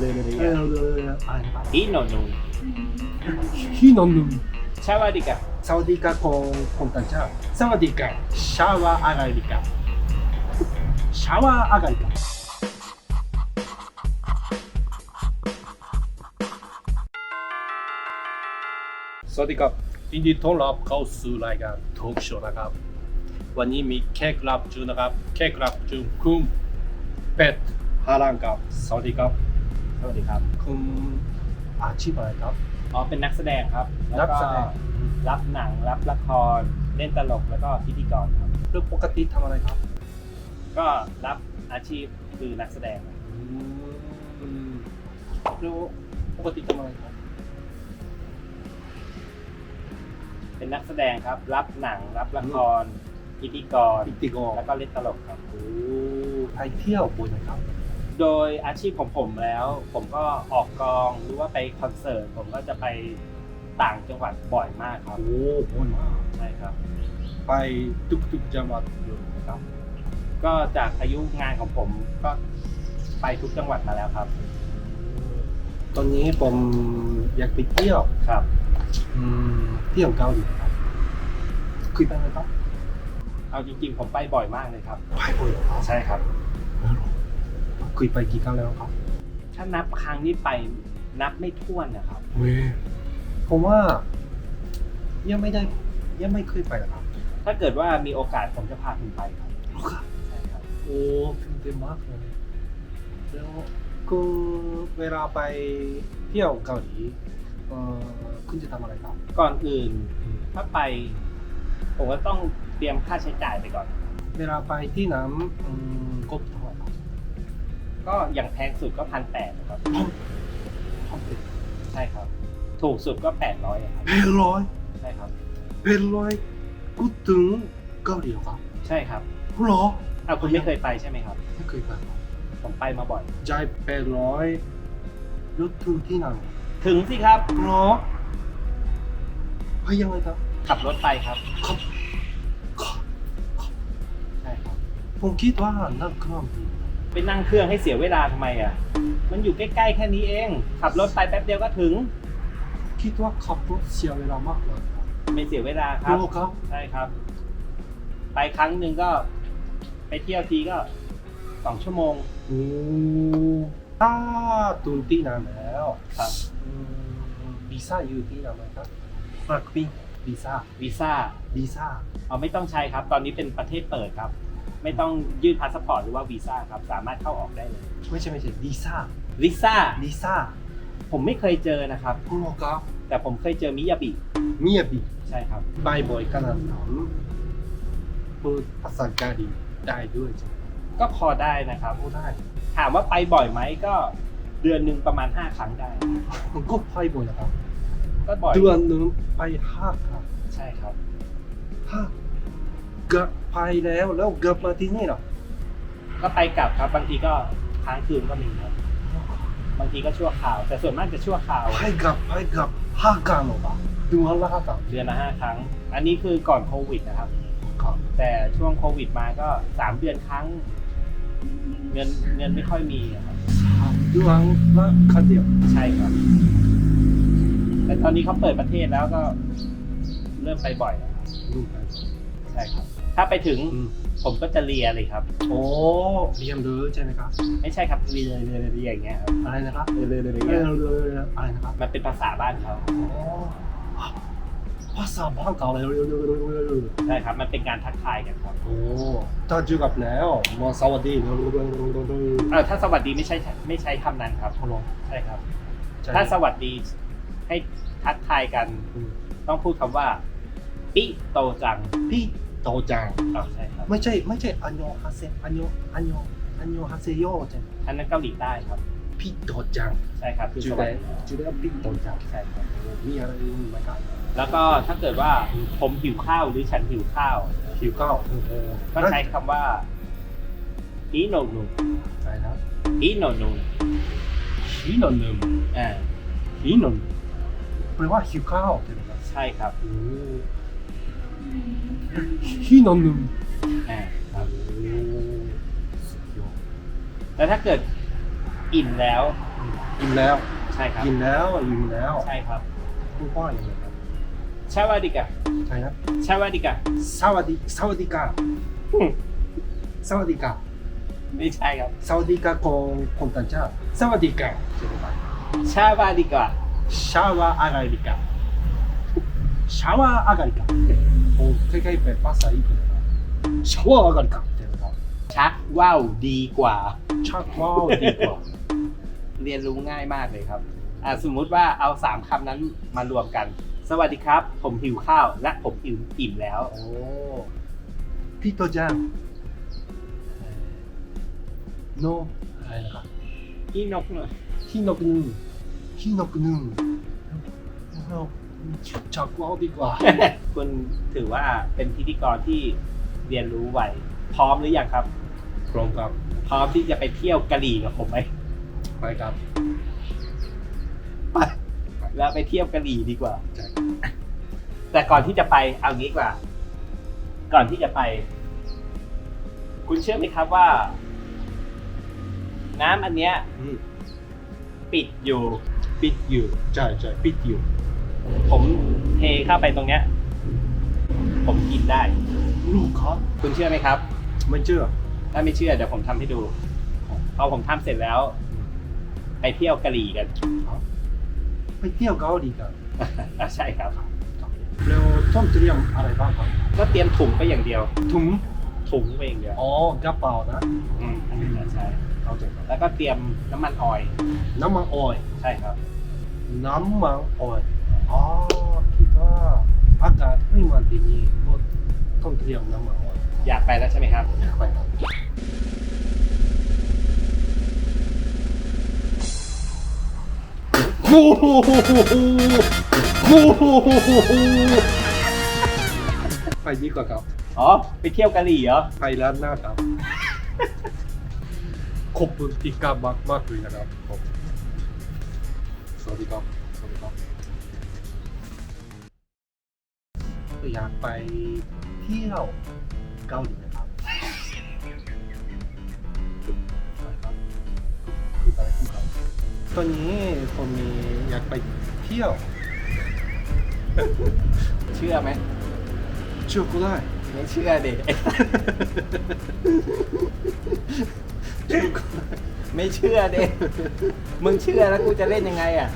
เลยเลยเลยเออเอออะไรนะครับอีโนนูนฮินอนนุมชาวาดิกะสวัสดีครับคนคนต่างชาติสวัสดีครับชาวาอะไรดีครับชาวาอะไรครับสวัสดีครับยินดีต้อนรับเข้าสู่รายการทอล์กโชว์นะครับ วันนี้มีแขกรับเชิญนะครับแขกรับเชิญคุณเป็ดฮารังครับสวัสดีครับ สวัสดีครับ คุณอาชีพอะไรครับ อ๋อ เป็นนักแสดงครับนัแล้วกก็แสดงรับหนัง รับละคร เล่นตลก แล้วก็พิธีกรครับ เรื่องปกติทำอะไรครับก็รับอาชีพคือนักแสดงครับอืมแล้วปกติทำอะไรครับ เป็นนักแสดงครับ รับหนัง รับละคร พิธีกรพิธีกรแล้วก็เล่นตลกครับ โอ้ไปเที่ยวบ่อยไหมครับ โดยอาชีพของผมแล้ว ผมก็ออกกองหรือว่าไปคอนเสิร์ตผมก็จะไปต่างจังหวัดบ่อยมากครับโอ้บ่อยมากใช่ครับ ไปทุกๆจังหวัดอยู่นะครับ ก็จากอายุงานของผมก็ไปทุกจังหวัดมาแล้วครับ ตอนนี้ผมอยากไปเที่ยวครับอืมเที่ยวเกาหลีครับเคยไปไหมครับ เอาจริงๆผมไปบ่อยมากเลยครับ ไปบ่อยเหรอครับใช่ครับเคยไปกี่ครั้งแล้วครับถ้านับครั้งนี้ไปนับไม่ถ้วนนะครับเว้ยผมว่ายังไม่ได้ยังไม่เคยไปหรอกครับถ้าเกิดว่ามีโอกาสผมจะพาคุณไปครับหรอครับใช่ครับโอ้ตื่นเต้นมากเลยแล้วคือเวลาไปเที่ยวเกาหลีเอ่อคุณจะทำอะไรครับ ก่อนอื่น ถ้าไป ผมก็ต้องเตรียมค่าใช้จ่ายไปก่อน เวลาไปที่น้ำอืมกบเท่าไหร่ครับ ก็อย่างแพงสุดก็พันแปดครับห้องเป็นใช่ครับ ถูกสุดก็แปดร้อยครับเป็นร้อยใช่ครับเป็นร้อยกูถึงเกาหลีเหรอครับใช่ครับหรอเอาคุณไม่เคยไปใช่ไหมครับไม่เคยไปครับผมไปมาบ่อยจ่ายแปดร้อยรถถึงที่นั่นถึงสิครับหรอไปยังไงครับ ขับรถไปครับครับครับใช่ครับผมคิดว่านั่งเครื่องบิน ไปนั่งเครื่องให้เสียเวลาทำไมอะ มันอยู่ใกล้ๆแค่นี้เอง ขับรถไปแป๊บเดียวก็ถึง คิดว่าขับรถเสียเวลามากเลยครับไม่เสียเวลาคหรับรอครับ ใช่ครับ ไปครั้งหนึ่งก็ ไปเที่ยวทีก็สองชั่วโมงโอ้ถ้าตุนที่นั่นแล้วครับอืมวีซ่าอยู่ที่นั่นไหมครับปักปิ้งวีซ่าวีซ่า วีซ่า เอาไม่ต้องใช้ครับ ตอนนี้เป็นประเทศเปิดครับ ไม่ต้องยื่นพาสปอร์ตหรือว่าวีซ่าครับ สามารถเข้าออกได้เลยไม่ใช่ไม่ใช่วีซ่าวีซ่าวีซ่าผมไม่เคยเจอนะครับหรอครับแต่ผมเคยเจอมิยาบิเมียบีใช่ครับไปบ่อยขนาดนั้นพูดภาษาเกาหลีได้ด้วยใช่ไหมก็พอได้นะครับ พูดได้ถามว่าไปบ่อยไหมก็เดือนหนึ่งประมาณ 5 ครั้งได้มันก็ไปบ่อยนะครับก็บ่อยเดือนหนึ่งไปห้าครั้งใช่ครับห้าเกื อบไปแล้วแล้วเกือบมาที่นี่เหรอก็ไปกลับครับ บางทีก็ค้างคืนก็มีครับ บางทีก็ชั่วคราว แต่ส่วนมากจะชั่วคราวไปกลับไปกลับห้าครั้งเหรอครับเดือนละห้าครั้งเดือนละห้าครั้ง อันนี้คือก่อนโควิดนะครับครับ แต่ช่วงโควิดมาก็สามเดือนครั้ง เงินเงินไม่ค่อยมีอะครับเดือนละครั้งเดียวใช่ครับ แต่ตอนนี้เขาเปิดประเทศแล้วก็เริ่มไปบ่อยแล้วครับลูกไปใช่ครับ ถ้าไปถึงอืม ผมก็จะเลียเลยครับ โอ้เรียนเลยใช่ไหมครับ ไม่ใช่ครับเลียเลียเลียอย่างเงี้ยครับอะไรนะครับเลียเลียเลียเรีเลียยนเลยอะไรนะครับมันเป็นภาษาบ้านเขาอ๋อภาษาบ้านเก่าเลยใช่ครับ มันเป็นการทักทายกันครับโอ้ถ้าจูกับแล้วมาสวัสดีเออถ้าสวัสดีไม่ใช่ไม่ใช้คำนั้นครับฮัลโหลใช่ครับ ถ้าสวัสดีให้ทักทายกัน ต้องพูดคำว่า ปิโตจัง พี่ โตจังอ๋อใช่ครับไม่ใช่ไม่ใช่อันยองฮาเซอันยองอันยองอันยองฮาเซโยใช่ไหมอันนั้นเกาหลีใต้ครับ พี่โตจังใช่ครับคือจูสได้วัสดีจูได้พี่โตจังใช่ครับมีอะไรไหมครับแล้วก็ถ้าเกิดว่าผมหิวข้าวหรือฉันหิวข้าวหิวข้าวเออก็ใช้คำว่าอีโนนูอะไรนะอีโนนูหินอนนึมอ่าหินอนแปลว่าหิวข้าวใช่ไหมครับ ใช่ครับโอ้ ขี้นอนนึ่งแต่ถ้าเกิดอิ่มแล้วอิ่นแล้วใช่ครับอิ่นแล้วอิ่มแล้วใช่ครับคุณพ่ออย่างไรครับชาวดิกาใช่ครับชาวดิกะสวัสดีสวัสดีกาะอืสวัสดีกาไม่ใช่ครับสวัสดีกาะของคนต่างชาติสวัสดีค่ช่ไหมครัชาวดิกาชาวาอาการิกะชาวาอาการิกะ ๆเป็นภาษาญี่ปุ่นนะครับシャワー上がりかみたいなครับ ชักว่าวดีกว่า ชักว้าวดีกว่า เรียนรู้ง่ายมากเลยครับอ่าสมมุติว่าเอาสามคำนั้นมารวมกัน สวัสดีครับ ผมหิวข้าว และผมอิ่มอิ่มแล้ว โอ้ピートちゃんのอะไรนะครับ พี่นกเนอะ ヒノクヌンヒノクヌン ชักว้าวดีกว่า คุณถือว่าเป็นพิธีกรที่เรียนรู้ไวพร้อมหรือยังครับ พร้อมครับ พร้อมที่จะไปเที่ยวกะหรี่กับผมไหมไปครับไปแล้วไปเที่ยวกะหรี่ดีกว่าใช่แต่ก่อนที่จะไปเอางี้ดีกว่า ก่อนที่จะไป คุณเชื่อไหมครับว่า น้ำอันเนี้ยอืมปิดอยู่ ปิดอยู่ ใช่ใช่ปิดอยู่ ผมเทเข้าไปตรงเนี้ย ผมกินได้ลูกครับคุณเชื่อไหมครับ ไม่เชื่อ ถ้าไม่เชื่อเดี๋ยวผมทำให้ดู พอผมทำเสร็จแล้ว ไปเที่ยวกะหรี่กัน ไปเที่ยวเกาหลีกันอะใช่ครับ แล้วต้องเตรียมอะไรบ้างครับก็เตรียมถุงไปอย่างเดียว ถุงถุงไปอย่างเดียวอ๋อกระเป๋านะอืมใช่เข้าใจครับแล้วก็เตรียมน้ำมันออยล์น้ำมันออยล์ใช่ครับ น้ำมันออยล์อ๋อคิดว่าอากาศไม่มันดีนี้ก็ต้อง เตรียมน้ำมันอยล์อยากไปแล้วใช่ไหมครับอยากไปครับโอ้โหโอ้โหไปดีกว่าครับ อ๋อ ไปเที่ยวกะหรี่เหรอ ไปร้านหน้าครับ ขอบคุณที่กล้ามากมากเลยนะครับผมสวัสดีครับ สวัสดีครับอยากไป เที่ยวเกาหลีนะครับไปครับคืออะไรครับ ตอนนี้ผมมีอยากไปเที่ยว เชื่อไหมเชื่อก็ได้ไม่เชื่อเด็กเชื่อก็ได้ไม่เชื่อเด็กมึงเชื่อแล้วกูจะเล่นยังไงอะ